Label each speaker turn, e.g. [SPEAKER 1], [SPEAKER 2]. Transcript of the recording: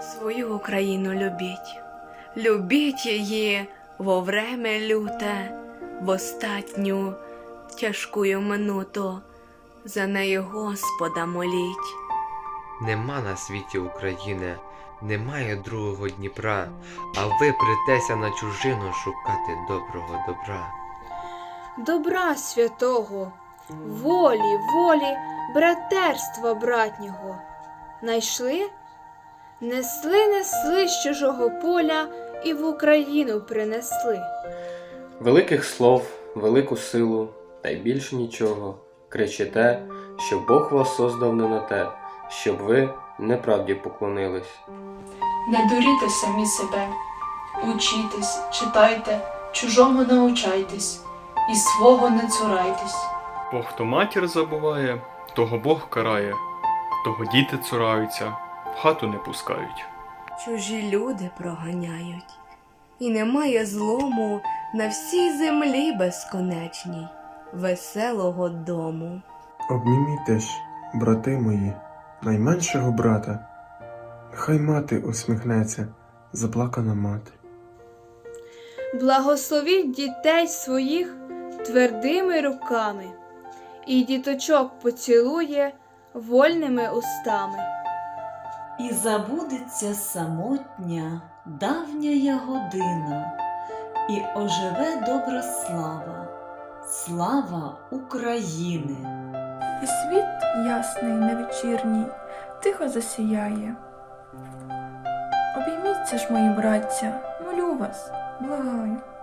[SPEAKER 1] Свою Україну любіть, любіть її во время люте, в остатню тяжкую минуту, за неї Господа моліть.
[SPEAKER 2] Нема на світі України, немає другого Дніпра, а ви притеся на чужину шукати доброго добра.
[SPEAKER 3] добра святого, волі, волі, братерства братнього. Найшли, несли, несли з чужого поля і в Україну принесли.
[SPEAKER 4] Великих слов, велику силу, та й більше нічого. Кричите, що Бог вас создав не на те, щоб ви неправді поклонились.
[SPEAKER 5] Не дуріте самі себе, учітесь, читайте, чужому научайтесь, і свого не цурайтесь.
[SPEAKER 6] Бо хто матір забуває, того Бог карає, того діти цураються, в хату не пускають.
[SPEAKER 1] Чужі люди проганяють, і немає злому на всій землі безконечній, веселого дому.
[SPEAKER 7] Обнімітесь, брати мої, найменшого брата. Хай мати усміхнеться, заплакана мати.
[SPEAKER 3] Благословіть дітей своїх твердими руками, і діточок поцілує вольними устами.
[SPEAKER 8] І забудеться самотня давня година, і оживе добра слава, слава України.
[SPEAKER 9] І світ ясний на вечірній тихо засіяє. Обійміться ж, мої браття, молю вас, благаю.